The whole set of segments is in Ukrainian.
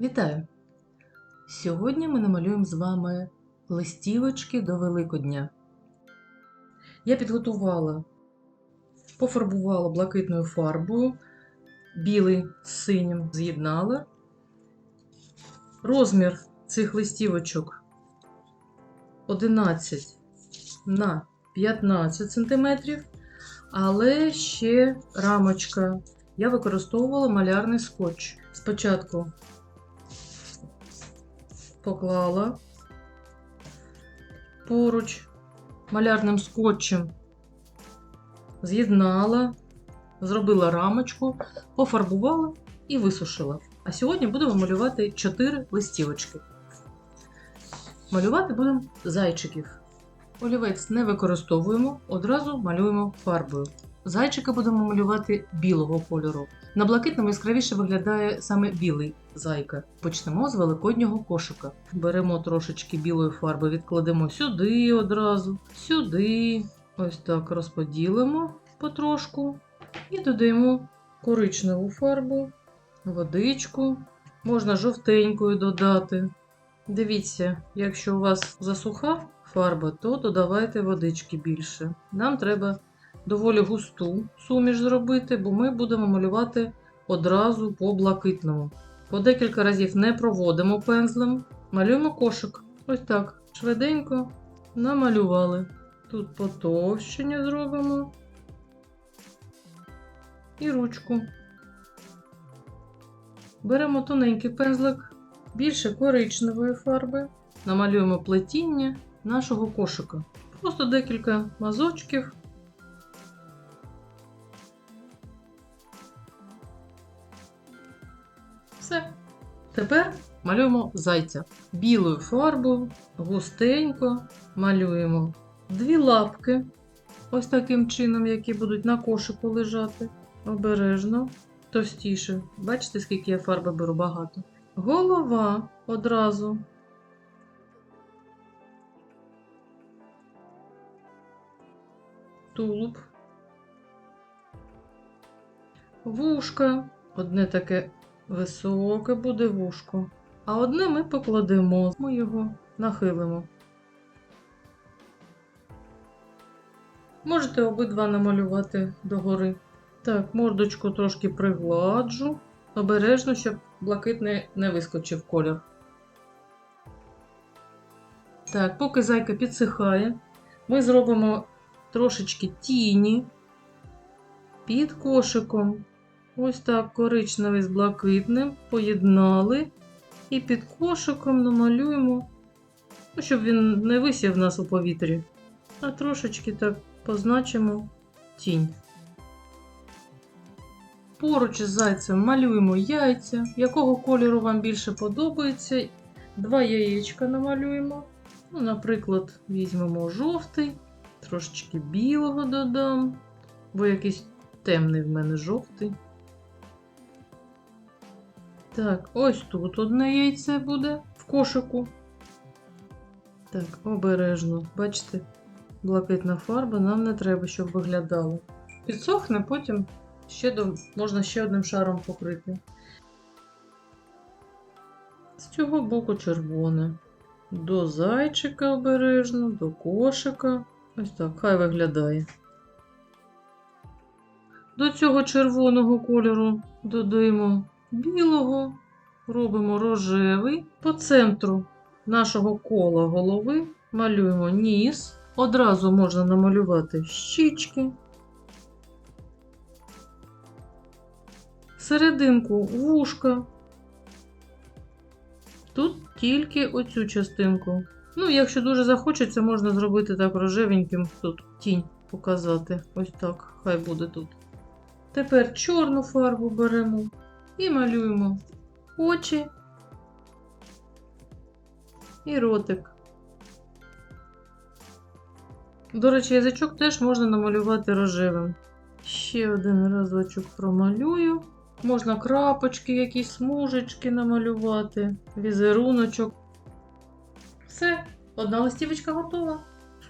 Вітаю! Сьогодні ми намалюємо з вами листівочки до Великодня. Я підготувала, пофарбувала блакитною фарбою, білий з синім з'єднала. Розмір цих листівочок 11 на 15 см, але ще рамочка. Я використовувала малярний скотч. Спочатку поклала поруч малярним скотчем, з'єднала, зробила рамочку, пофарбувала і висушила. А сьогодні будемо малювати 4 листівочки. Малювати будемо зайчиків. Олівець не використовуємо, одразу малюємо фарбою. Зайчика будемо малювати білого кольору. На блакитному яскравіше виглядає саме білий зайка. Почнемо з великоднього кошика. Беремо трошечки білої фарби, відкладемо сюди одразу, сюди. Ось так розподілимо потрошку і додаємо коричневу фарбу, водичку. Можна жовтенькою додати. Дивіться, якщо у вас засуха фарба, то додавайте водички більше. Нам треба доволі густу суміш зробити, бо ми будемо малювати одразу по блакитному. По декілька разів не проводимо пензлем, малюємо кошик. Ось так. Швиденько намалювали. Тут потовщення зробимо і ручку. Беремо тоненький пензлик, більше коричневої фарби, намалюємо плетіння нашого кошика. Просто декілька мазочків. Все. Тепер малюємо зайця. Білою фарбою, густенько малюємо дві лапки, ось таким чином, які будуть на кошику лежати. Обережно, товстіше. Бачите, скільки я фарби беру багато. Голова одразу. Тулуб. Вушка. Одне таке Високе буде вушко. А одне ми покладемо, ми його нахилимо. Можете обидва намалювати догори. Так, мордочку трошки пригладжу. Обережно, щоб блакитний не вискочив колір. Так, поки зайка підсихає, ми зробимо трошечки тіні під кошиком. Ось так коричневий з блакитним поєднали і під кошиком намалюємо, ну, щоб він не висів в нас у повітрі, а трошечки так позначимо тінь. Поруч із зайцем малюємо яйця, якого кольору вам більше подобається. Два яєчка намалюємо. Ну, Наприклад, візьмемо жовтий, трошечки білого додам, бо якийсь темний в мене жовтий. Так, ось тут одне яйце буде в кошику. Так, обережно. Бачите, блакитна фарба нам не треба, щоб виглядало. Підсохне, потім ще до... можна ще одним шаром покрити. З цього боку червоне. До зайчика обережно, до кошика. Ось так, хай виглядає. До цього червоного кольору додаємо білого, робимо рожевий. По центру нашого кола голови малюємо ніс. Одразу можна намалювати щічки. Серединку вушка. Тут тільки оцю частинку. Ну, якщо дуже захочеться, можна зробити так рожевеньким тут тінь показати. Ось так, хай буде тут. Тепер чорну фарбу беремо і малюємо очі і ротик. До речі, язичок теж можна намалювати рожевим. Ще один разочок промалюю. Можна крапочки, якісь смужечки намалювати, візеруночок. Все, одна листівочка готова.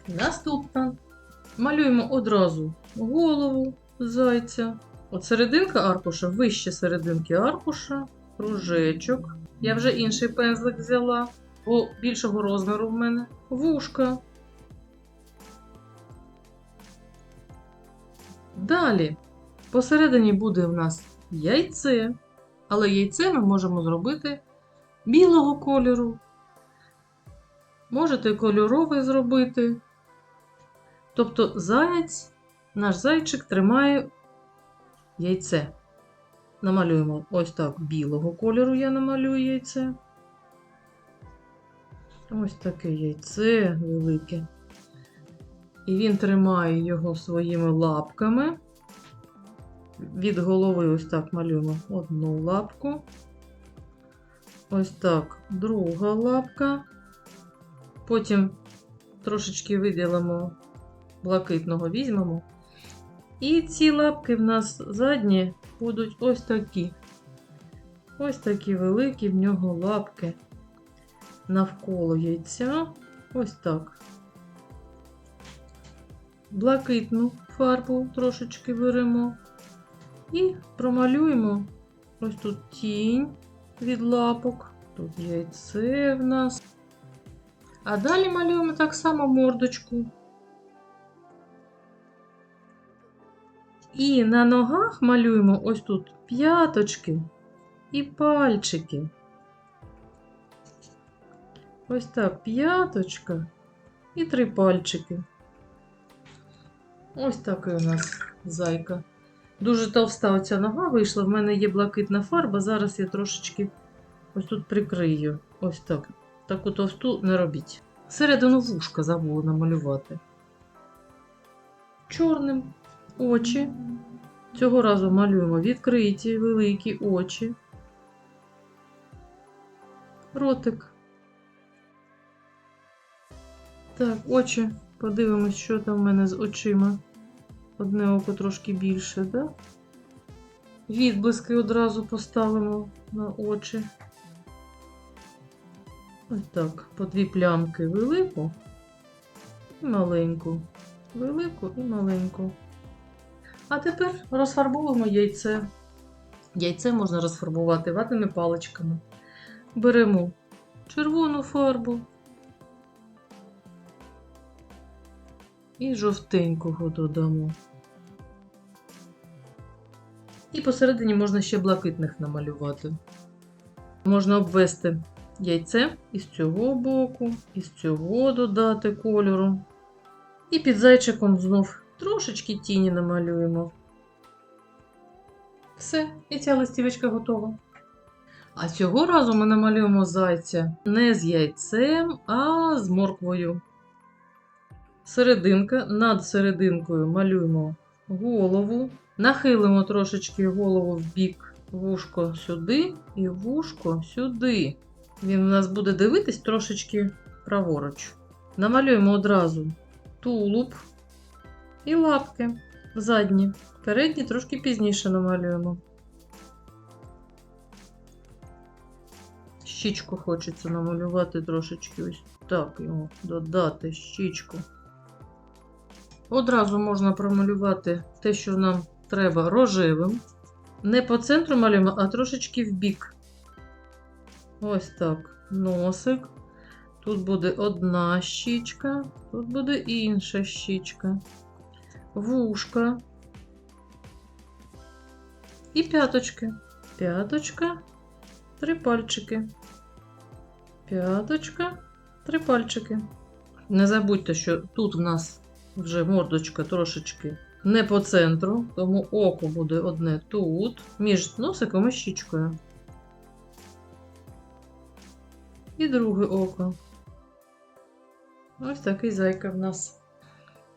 Наступна. Малюємо одразу голову зайця. От серединка аркуша, вище серединки аркуша, кружечок. Я вже інший пензлик взяла, бо більшого розміру в мене. Вушка. Далі. Посередині буде в нас яйце, але яйце ми можемо зробити білого кольору. Можете кольоровий зробити. Тобто заяць, наш зайчик тримає яйце. Намалюємо ось так білого кольору я намалюю яйце. Ось таке яйце велике. І він тримає його своїми лапками. Від голови ось так малюємо одну лапку. Ось так друга лапка. Потім трошечки виділимо блакитного візьмемо. І ці лапки в нас задні будуть ось такі. Ось такі великі в нього лапки навколо яйця. Ось так. Блакитну фарбу трошечки беремо. І промалюємо ось тут тінь від лапок. Тут яйце в нас. А далі малюємо так само мордочку. І на ногах малюємо ось тут п'яточки і пальчики. Ось так, п'яточка і три пальчики. Ось такий у нас зайка. Дуже товста оця нога вийшла. В мене є блакитна фарба. Зараз я трошечки ось тут прикрию. Ось так. Таку товсту не робіть. Середину вушка забула намалювати. Чорним очі. Цього разу малюємо відкриті великі очі. Ротик. Так, очі. Подивимось, що там в мене з очима. Одне око трошки більше, да? Відблиски одразу поставимо на очі. Ось так, по дві плямки велику і маленьку. Велику і маленьку. А тепер розфарбовуємо яйце. Яйце можна розфарбувати ватними паличками. Беремо червону фарбу і жовтенького додамо. І посередині можна ще блакитних намалювати. Можна обвести яйце із цього боку, із цього додати кольору. І під зайчиком знов трошечки тіні намалюємо. Все, і ця листівочка готова. А цього разу ми намалюємо зайця не з яйцем, а з морквою. Серединка, над серединкою малюємо голову, нахилимо трошечки голову в бік, вушко сюди і вушко сюди. Він у нас буде дивитись трошечки праворуч. Намалюємо одразу тулуб і лапки задні. Передні трошки пізніше намалюємо. Щічку хочеться намалювати трошечки ось так йому додати щічку. Одразу можна промалювати те, що нам треба рожевим. Не по центру малюємо, а трошечки в бік. Ось так. Носик. Тут буде одна щічка, тут буде інша щічка. Вушка. І п'яточки. П'яточка, три пальчики. П'яточка, три пальчики. Не забудьте, що тут в нас вже мордочка трошечки не по центру, тому око буде одне тут, між носиком і щічкою. І друге око. Ось такий зайка в нас.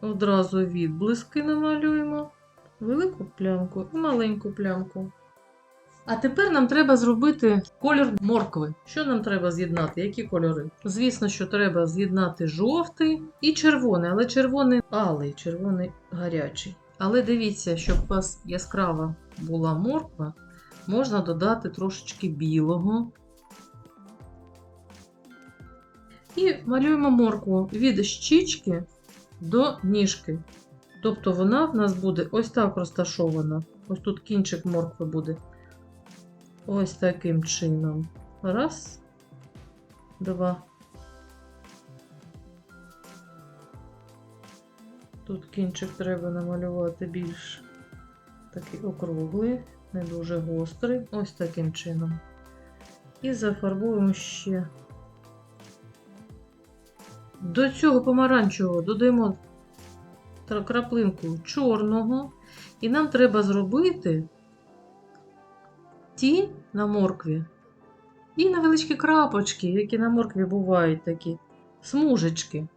Одразу відблиски намалюємо. Велику плямку і маленьку плямку. А тепер нам треба зробити колір моркви. Що нам треба з'єднати? Які кольори? Звісно, що треба з'єднати жовтий і червоний, але червоний алий, червоний гарячий. Але дивіться, щоб у вас яскрава була морква, можна додати трошечки білого. І малюємо моркву від щічки до ніжки. Тобто вона в нас буде ось так розташована. Ось тут кінчик моркви буде. Ось таким чином. Раз, два. Тут кінчик треба намалювати більш такий округлий, не дуже гострий. Ось таким чином. І зафарбуємо ще. До цього помаранчевого додаємо краплинку чорного. І нам треба зробити тінь на моркві і невеличкі крапочки, які на моркві бувають такі смужечки.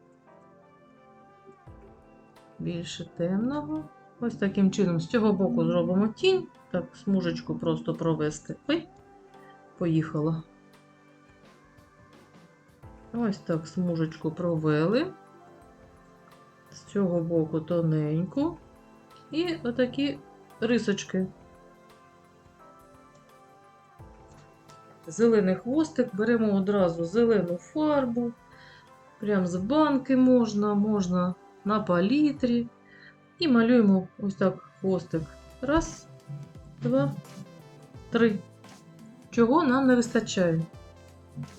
Більше темного. Ось таким чином з цього боку зробимо тінь. Так, смужечку просто провести. Ой, поїхала. Ось так смужечку провели. З цього боку тоненьку. І отакі рисочки. Зелений хвостик, беремо одразу зелену фарбу. Прям з банки можна, можна на палітрі. І малюємо ось так хвостик. Раз, два, три. Чого нам не вистачає?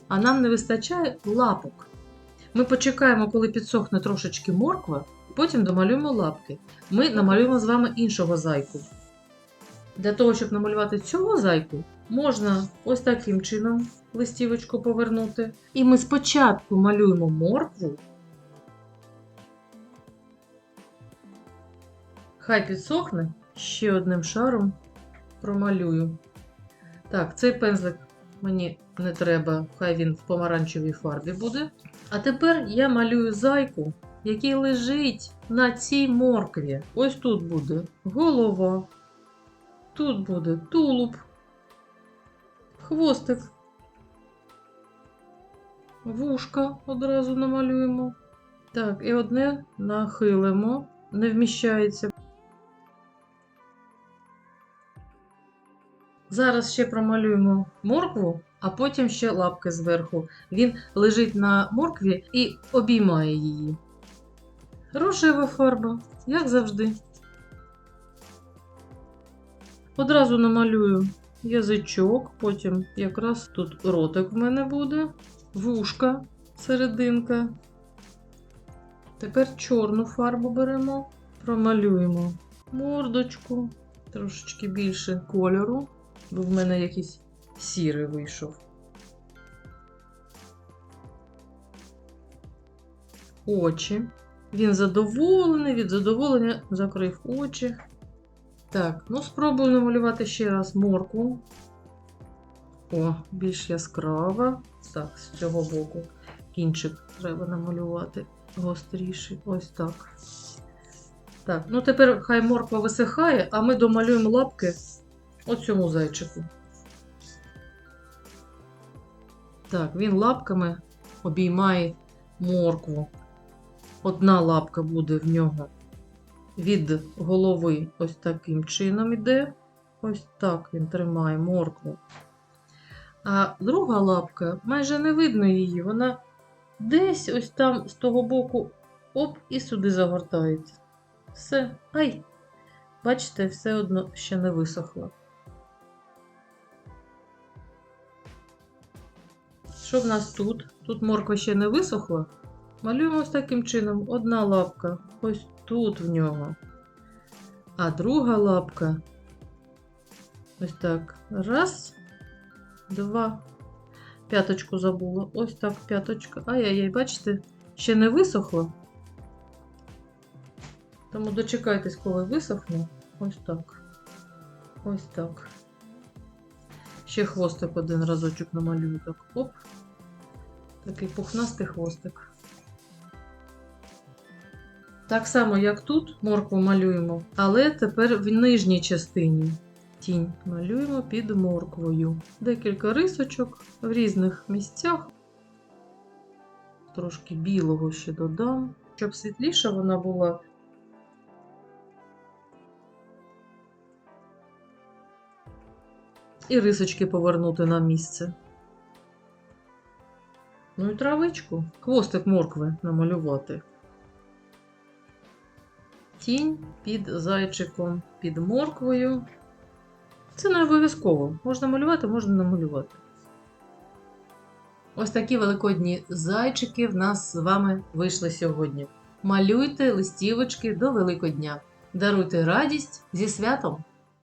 А нам не вистачає лапок. Ми почекаємо, коли підсохне трошечки морква, потім домалюємо лапки. Ми намалюємо з вами іншого зайку. Для того, щоб намалювати цього зайку, можна ось таким чином листівочку повернути. І ми спочатку малюємо моркву. Хай підсохне, ще одним шаром промалюю. Так, цей пензлик мені не треба, хай він в помаранчевій фарбі буде. А тепер я малюю зайку, який лежить на цій моркві. Ось тут буде голова, тут буде тулуб, хвостик, вушка одразу намалюємо. Так, і одне нахилимо, не вміщається. Зараз ще промалюємо моркву, а потім ще лапки зверху. Він лежить на моркві і обіймає її. Рожева фарба, як завжди. Одразу намалюю язичок, потім якраз тут ротик в мене буде, вушка, серединка. Тепер чорну фарбу беремо, промалюємо мордочку, трошечки більше кольору, бо в мене якийсь сірий вийшов. Очі. Він задоволений, від задоволення закрив очі. Так, ну спробую намалювати ще раз моркву. О, більш яскрава. Так, з цього боку кінчик треба намалювати гостріший. Ось так. Так, ну тепер хай морква висихає, а ми домалюємо лапки оцьому зайчику. Так, він лапками обіймає моркву. Одна лапка буде в нього від голови ось таким чином іде. Ось так він тримає моркву. А друга лапка майже не видно її. Вона десь ось там з того боку оп, і сюди загортається. Все. Ай! Бачите, все одно ще не висохло. Що в нас тут? Тут морква ще не висохла. Малюємо ось таким чином. Одна лапка ось тут в нього. А друга лапка. Ось так. Раз, два. П'яточку забула. Ось так п'яточка. Ай-яй-яй, бачите, ще не висохло. Тому дочекайтесь, коли висохне. Ось так. Ось так. Ще хвостик один разочок намалюю. Так, оп. Такий пухнастий хвостик. Так само, як тут, моркву малюємо, але тепер в нижній частині тінь малюємо під морквою. Декілька рисочок в різних місцях. Трошки білого ще додам, щоб світліша вона була. І рисочки повернути на місце. Ну і травичку, хвостик моркви намалювати. Тінь під зайчиком, під морквою. Це не обов'язково. Можна малювати, можна не малювати. Ось такі великодні зайчики в нас з вами вийшли сьогодні. Малюйте листівочки до Великодня. Даруйте радість зі святом!